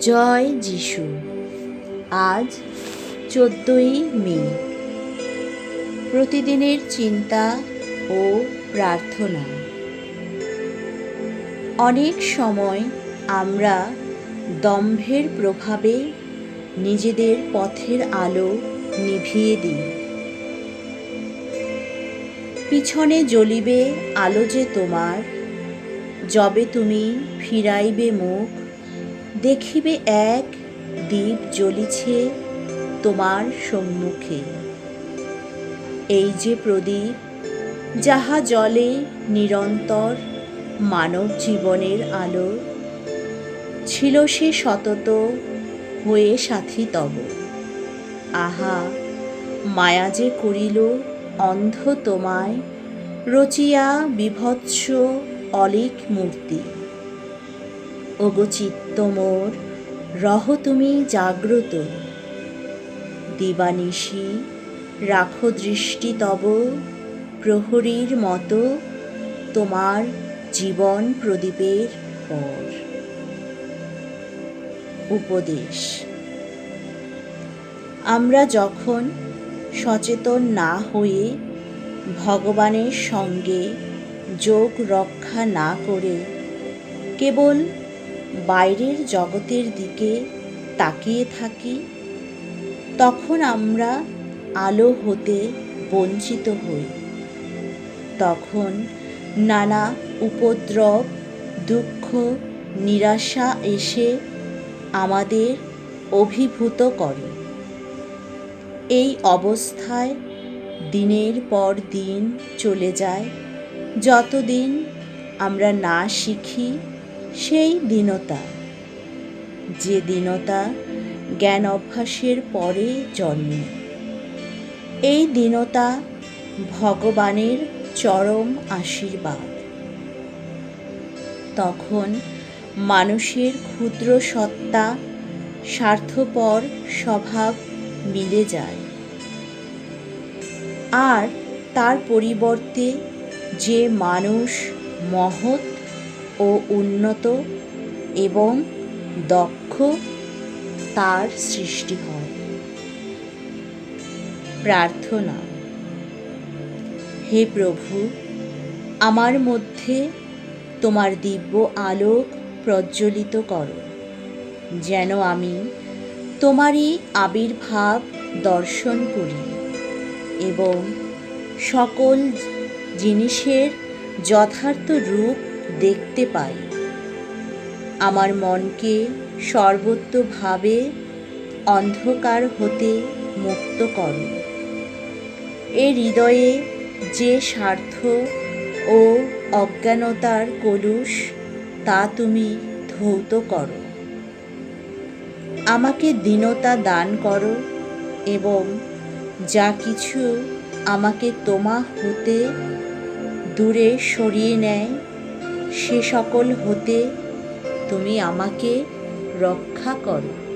জয় যিশু। আজ চোদ্দোই মে। প্রতিদিনের চিন্তা ও প্রার্থনা। অনেক সময় আমরা দম্ভের প্রভাবে নিজেদের পথের আলো নিভিয়ে দিই। পিছনে জ্বলিবে আলো যে তোমার, যবে তুমি ফিরাইবে মুখ দেখিবে এক দ্বীপ জ্বলিছে তোমার সম্মুখে। এই যে প্রদীপ, যাহা জলে নিরন্তর মানব জীবনের আলো, ছিল সে সতত হয়ে সাথী তব। আহা, মায়া যে করিল অন্ধ তোমায়, রচিয়া বিভৎস অলিক মূর্তি। ওগো চিত্ত মোর, রহ তুমি জাগ্রত। দিবানিশি, রাখো দৃষ্টি তব, প্রহরীর মতো তোমার জীবন প্রদীপের পর। উপদেশ, আমরা যখন সচেতন না হয়ে ভগবানের সঙ্গে যোগ রক্ষা না করে কেবল বাইরের জগতের দিকে তাকিয়ে থাকি, তখন আমরা আলো হতে বঞ্চিত হই। তখন নানা উপদ্রব, দুঃখ, নিরাশা এসে আমাদের অভিভূত করে। এই অবস্থায় দিনের পর দিন চলে যায়। যতদিন আমরা না শিখি সেই দীনতা। যে দীনতা জ্ঞান অভ্যাসের পরে জন্মে। এই দীনতা ভগবানের চরম আশীর্বাদ। তখন মানুষের ক্ষুদ্র সত্তা স্বার্থপর স্বভাব মিলে যায়। আর তার পরিবর্তে যে মানুষ মহৎ ও উন্নত এবং দক্ষ তার সৃষ্টি হয়। প্রার্থনা, হে প্রভু, আমার মধ্যে তোমার দিব্য আলোক প্রজ্বলিত করো, যেন আমি তোমারই আবির্ভাব দর্শন করি এবং সকল জিনিসের যথার্থ রূপ দেখতে পাই। আমার মনকে সর্বত্রভাবে অন্ধকার হতে মুক্ত করো। এ হৃদয়ে যে স্বার্থ ও অজ্ঞানতার কলুষ, তা তুমি ধৌত করো। আমাকে দীনতা দান করো এবং যা কিছু আমাকে তোমা হতে দূরে সরিয়ে নেয় সে সকল হতে তুমি আমাকে রক্ষা করো।